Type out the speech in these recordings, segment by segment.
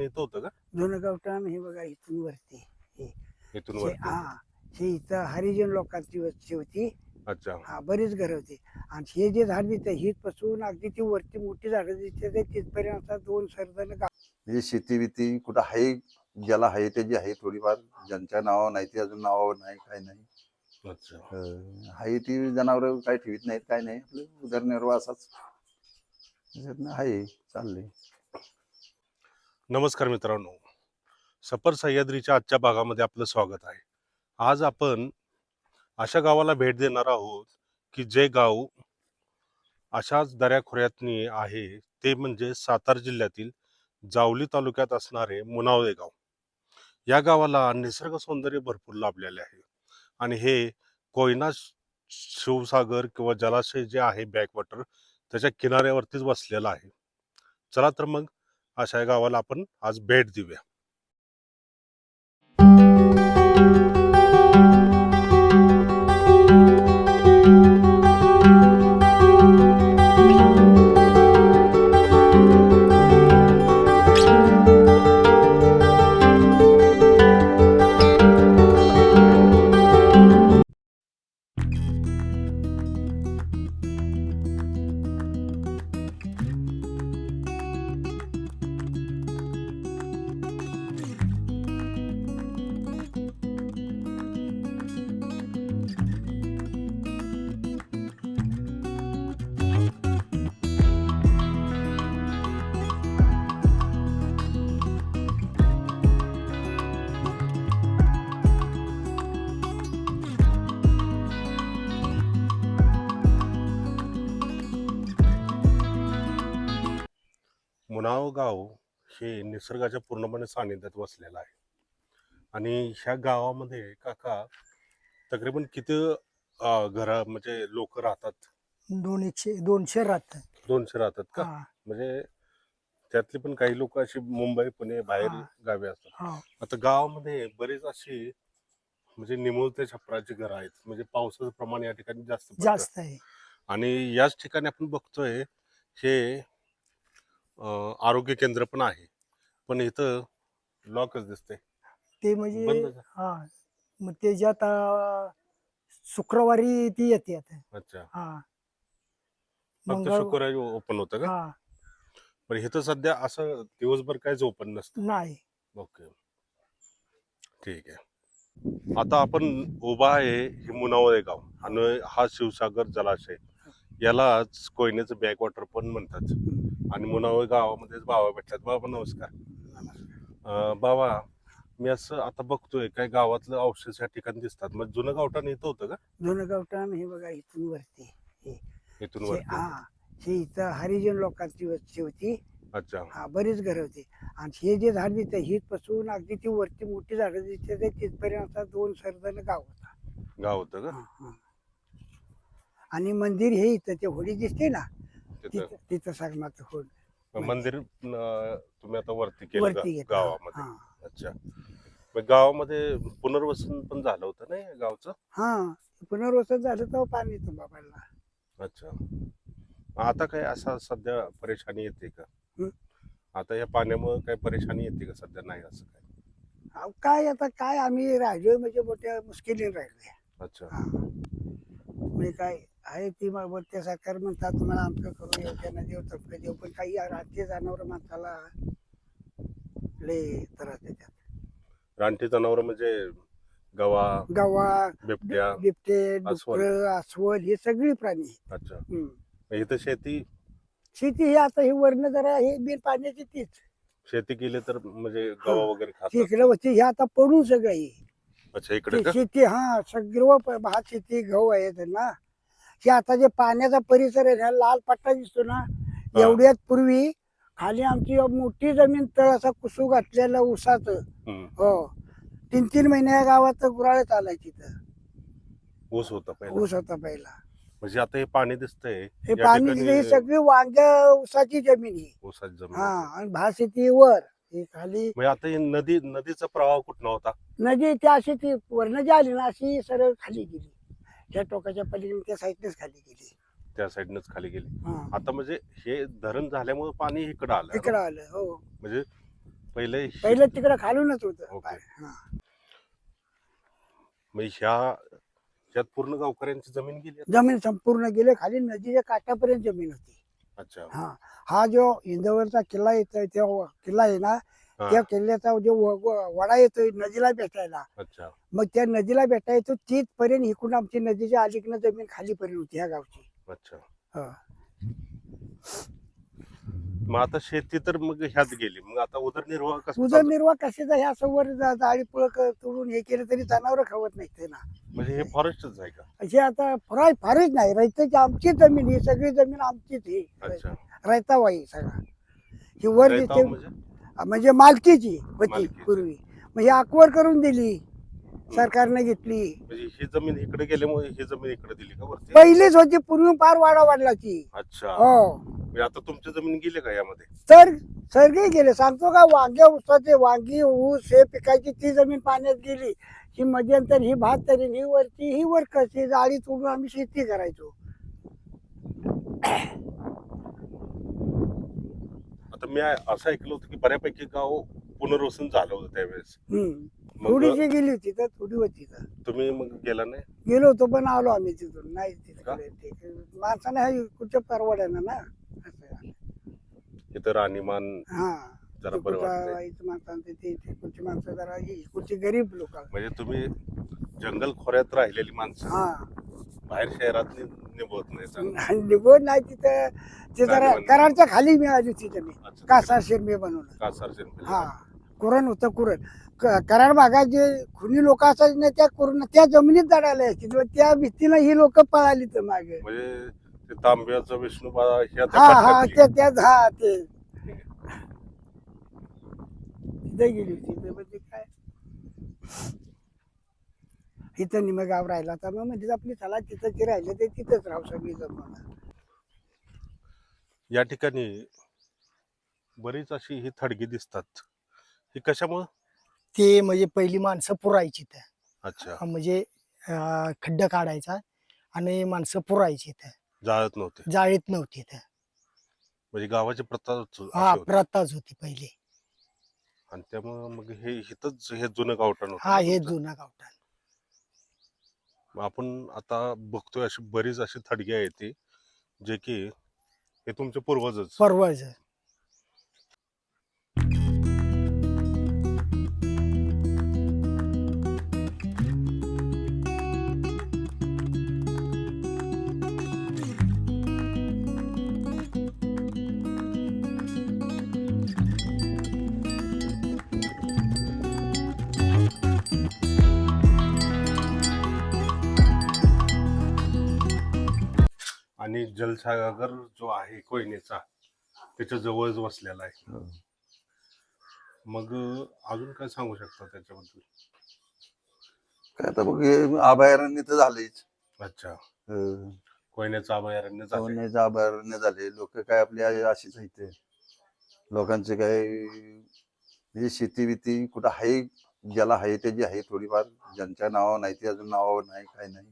इथं होतं का? जुनं गावठाण हे बघा इथून वरती इथून हे- वरती. हा. हे इथं हरिजन लोकांची वस्ती होती. अच्छा. हा बरीच घर होती. आणि हे जे झाड दिसतं हित पासून अगदी ती वरती मोठी झाडं दिसते ते तिथपर्यंत आता दोन गाव म्हणजे शेती बिती कुठं आहे ज्याला आहे त्याची आहे थोडीफार ज्यांच्या नावावर नाही ती अजून नावावर नाही काय नाही. अच्छा. अं, आहे ती जनावर काय ठेवीत नाहीत काय नाही. आपलं उदरनिर्वाह असाच. त्याच्यातनं आहे चाललंय. नमस्कार मित्रांनो. सफर सह्याद्रीच्या आजच्या भागामध्ये आपलं स्वागत आहे. आज आपण अशा गावाला भेट देणार आहोत की जे गाव अशाच दऱ्याखोऱ्यातनी आहे ते म्हणजे सातारा जिल्ह्यातील जावली तालुक्यात असणारे मुनावळे गाव. या गावाला निसर्ग सौंदर्य भरपूर लाभलेले आहे. आणि हे कोयना शिवसागर किंवा जलाशय जे आहे बॅकवॉटर त्याच्या किनाऱ्यावरतीच बसलेलं आहे. चला तर मग अशा या गावाला आपण आज भेट देऊया. मुनाव गाव हे निसर्गाच्या पूर्णपणे सानिध्यात वसलेलं आहे. आणि ह्या गावामध्ये काका तकरीबन किती घरा म्हणजे लोक राहतात? दोन एकशे दोनशे राहत दोनशे राहतात का? म्हणजे त्यातली पण काही लोक अशी मुंबई पुणे बाहेर हा. गावी असतात. आता गावामध्ये बरेच अशी म्हणजे निमुळत्या छपराची घरं आहेत. म्हणजे पावसाचं प्रमाण या ठिकाणी जास्त पडतं. जास्त आहे. आणि याच ठिकाणी आपण बघतोय हे आरोग्य केंद्र पण आहे. पण इथं लॉकच दिसते ते म्हणजे बंद हा मग त्याच्यात अं, शुक्रवारी ती येते आता. अच्छा. हा. फक्त मंगळ शुक्रवारी ओपन होतं का? हा. पण इथं सध्या असं दिवसभर काहीच ओपन नसतं. नाही. ओके. ठीक आहे. आता आपण उभा आहे हे मुनावळे गाव. आणि हा शिवसागर जलाशय. यालाच कोयनेचं बॅकवॉटर पण म्हणतात. आणि मुनावळे गावामध्येच बाबा भेटतात. बाबा नमस्कार. अं, बाबा मी असं आता बघतोय काय गावातलं अवशेष या ठिकाणी दिसतात. मग जुनं गावठाण इथं होतं का? जुनं गावठाण हे बघा इथून वरती. इथून हे- वरती. हा. हे इथं हरिजन लोकांची वस्ती होती. अच्छा. हा बरीच घर होती. आणि हे जे झाड दिसतं हित पासून अगदी ती वरती मोठी झाडं दिसते तिथपर्यंत दोन सरजण गाव होता. गाव होतं का? हा, हा. आणि मंदिर हे इथं ते होडी दिसते ना तिथं. तिथं तिथं सांगण्याचं होड. मग मंदिर तुम्ही आता वरती केलं वरती गा- घेतलं. गावामध्ये. हा. अच्छा. मग गावामध्ये पुनर्वसन पण झालं होतं ना या गावचं? हा पुनर्वसन झालं तर पाणी येतं बाबांना. अच्छा. आता काय असा सध्या परेशानी येते का? हं? आता या पाण्यामुळे काय परेशानी येते का सध्या? नाही असं काय? अहो, काय आता काय आम्ही राहिलोय म्हणजे मोठ्या मुश्किलीने राहिलोय. अच्छा. हा. म्हणजे काय? आहे ती मग ते सरकार म्हणतात तुम्हाला आमचं करू येऊ त्यांना देऊ तमकं देऊ पण काही रात्री जनावर माणसाला लय त्रास देतात. रानटी जनावर म्हणजे गवा गवा बिबट्या बिबटे अस्वल. डुकर अस्वल हे सगळी प्राणी आहेत. अच्छा. हम्म. मग इथं शेती? शेती ही आता ही वर्ण जरा हे बिन पाण्याची तीच. शेती केली तर म्हणजे गवा वगैरे खातात? होती हे आता पडून सगळं आहे. अच्छा इकडे ते का? शेती हा सगळं प- भात शेती गहू आहेत ना हे आता जे पाण्याचा परिसर आहे ना लाल पट्टा दिसतो ना एवढ्यात पूर्वी खाली आमची मोठी जमीन तळ असा कुसू घातलेलं हम्म. हो. तीन तीन महिने या गावात गुराळ चालायची तिथं ऊस होता पहिला. ऊस होता पहिला. म्हणजे आता हे पाणी दिसतंय. हे पाणी ही सगळी वांग ऊसाची जमीन ही. ऊसाची जमीन. हा. आणि भात शेती वर ही खाली म्हणजे आता ही नदी नदीचा प्रवाह कुठं होता? नदी ती अशी ती वर्ण जी आली ना अशी सरळ खाली गेली. त्या टोकाच्या पलीकडे त्या साईडनेच खाली गेली. त्या साईडनच खाली गेली. हा. आता म्हणजे हे धरण झाल्यामुळे पाणी इकडं आलं. इकडं आलं हो. म्हणजे पहिले पहिलं तिकडं खालूनच होतं. ओके. हा. मग ह्या ह्यात पूर्ण गावकऱ्यांची जमीन गेली आता? जमीन संपूर्ण गेले. खाली नदीच्या काठापर्यंत जमीन होती. अच्छा. हा. हा जो इंदवरचा किल्ला येतोय तो किल्ला आहे ना त्या किल्ल्याचा जो वडा येतोय नदीला भेटायला मग त्या नदीला भेटायचो तिथपर्यंत इकडून आमची नदीच्या अलीकडनं जमीन खालीपर्यंत होती ह्या गावची. अच्छा. हा. मग आता शेती तर मग ह्यात गेली. मग आता उदरनिर्वाह कसं? उदरनिर्वाह कशाचा? ह्या समोर जाळी पुळ तोडून हे केलं तरी जनावर खावत नाही ते ना म्हणजे हे फॉरेस्टच आहे का? अशी आता फराय फारच नाही. रैताची आमची जमीन ही सगळी जमीन आमचीच ही रैतावाई सगळा. ही वर म्हणजे म्हणजे मालकीची होती मालकीची. पूर्वी. ही अकवर करून दिली. सरकारने घेतली. म्हणजे ही जमीन इकडे गेल्यामुळे ही जमीन इकडे दिली का वरती? पहिलीच होती पूर्वी फार वाडा वाढला ती अच्छा. हो. म्हणजे आता तुमची जमीन गेली का यामध्ये? तर सगळे गेले. सांगतो का वांग्या ऊसाचे वांगी ऊस हे पिकायची ती जमीन पाण्यात गेली. ही मध्यंतर ही भात तरी ही वरची ही वर कशी जाळी तोडून आम्ही शेती करायचो. आता मी असं ऐकलं होतं की बऱ्यापैकी गाव पुनर्वसन झालं होतं त्यावेळेस. हम्म. मग थोडीशी गेली होती तर थोडी होती तर. तुम्ही मग गेला नाही? गेलो होतो पण आलो आम्ही तिथून. नाही? तिकडे. ते- माणसाने हा कुठं परवडायना ना? असं. इथं राणीमान हा. जरा बरं वाटतंय. वाईट माणसांचे ते ते कुठची माणसं जरा ही कुठची गरीब लोक. म्हणजे तुम्ही जंगल खोऱ्यात राहिलेली माणसं. हा. बाहेर शहरात नि- निभवत नाही नाही तिथं. ते जागेवर. कराडच्या खाली मिळाली होती अच्छा, कासार शिरमे बनवलं. कासार. हा. कुरण होतं कुरण. कराड भागात जे खुनी लोक असायचे ना त्या कुरण त्या जमिनीत यायची. किंवा त्या भीतीनं ही लोक पळाली तर मागे. म्हणजे ते तांब्याचं त्या हा हा. त्या त्याच हा ते. तिथे गेली होती. ते म्हणजे काय? इथं निम गाव राहिला तर मग म्हणजे आपली चला तिथं जे राहिलं ते तिथंच राहू सगळी जमून या ठिकाणी बरीच अशी ही थडगी दिसतात. ही कशामुळं? ते म्हणजे पहिली माणसं पुरायची त्या अच्छा. म्हणजे अं, खड्डा काढायचा आणि माणसं पुरायची त्या जाळत नव्हते. जाळीत नव्हती त्या म्हणजे गावाची प्रथा अशी हा होती. प्रताच होती पहिली. आणि त्यामुळं मग हे इथंच हे जुनं गावठाण हा हे तुमचं. जुना गावठाण. मग आपण आता बघतोय अशी बरीच अशी थडगी आहे ती जे की हे तुमचे पूर्वजच. आहे आणि जलसागर जो आहे कोयनेचा त्याच्या जवळच बसलेला आहे. हो. मग अजून काय सांगू शकता त्याच्याबद्दल? काय आता बघ हे अभयारण्य तर झालेच अच्छा. अं, कोयनेचं अभयारण्य झालंय. पवनाचं अभयारण्य झाले लोक काय आपली आ- अशीच आहेत. लोकांचे काय म्हणजे शेती बिती कुठं आहे ज्याला आहे त्याची आहे थोडीफार. ज्यांच्या नावावर नाही ते अजून नावावर नाही काय नाही.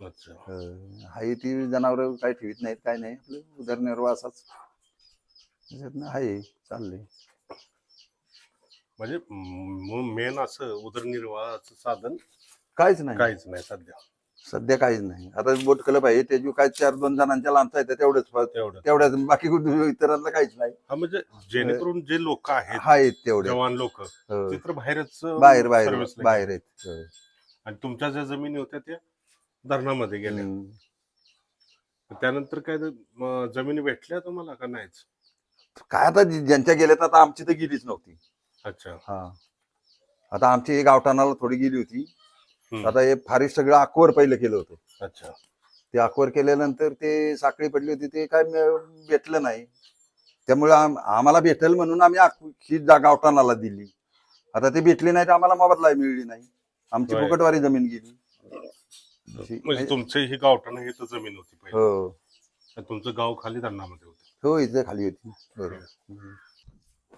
आहे ती जनावर काय ठेवीत नाहीत काय नाही. आपलं उदरनिर्वाह असाच. आहे चाललंय. म्हणजे मेन असं उदरनिर्वाहाचं साधन काहीच नाही. काहीच नाही सध्या. सध्या काहीच नाही. आता बोट क्लब आहे त्याची काय चार दोन जणांच्या लांबचा आहे तेवढंच. तेवढं. तेवढ्याच बाकी इतरांना काहीच नाही. हा म्हणजे जेणेकरून जे लोक आहेत आहेत तेवढे. जवान लोक हो. ते तर बाहेरच बाहेर बाहेर बाहेर. आहेत. आणि तुमच्या ज्या जमिनी होत्या त्या? धरणामध्ये गेल्या. हम्म. त्यानंतर काय म, जमिनी भेटल्या तुम्हाला का नाहीच? काय आता जी- ज्यांच्या गेल्यात आता आमची तर गेलीच नव्हती. अच्छा. हा. आता आमची एक गावठाणाला थोडी गेली होती. हम्म. आता हे फारीश सगळं अकवर पहिलं केलं होतं. अच्छा. ते अकवर केल्यानंतर ते साखळी पडली होती ते काय मिळ- भेटलं नाही. त्यामुळे आम- आम्हाला भेटेल म्हणून आम्ही ही जा गावठाणाला दिली. आता ते भेटली नाही तर आम्हाला मोबदला मिळली नाही. आमची. फुकटवारी जमीन गेली. म्हणजे तुमचे ही गावठाण हे तर जमीन होती पहिले. हो. आणि तुमचं गाव खाली धरणामध्ये होतं. हो इथे खाली होती. बरोबर.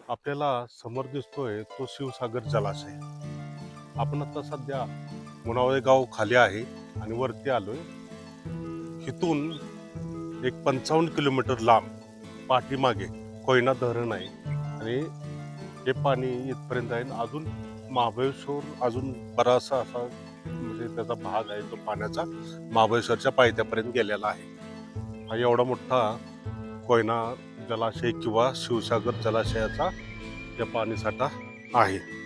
आपल्याला समोर दिसतोय तो शिवसागर जलाशय. आपण आता सध्या मुनावळे गाव खाली आहे आणि वरती आलोय. इथून एक पंचावन्न किलोमीटर लांब पाठीमागे कोयना धरण आहे. आणि हे पाणी इथपर्यंत आहे. आणि अजून महाबळेश्वर अजून बराचसा असा म्हणजे त्याचा भाग आहे तो पाण्याचा महाबळेश्वरच्या पायथ्यापर्यंत गेलेला आहे. हा एवढा मोठा कोयना जलाशय किंवा शिवसागर जलाशयाचा या पाणीसाठा आहे.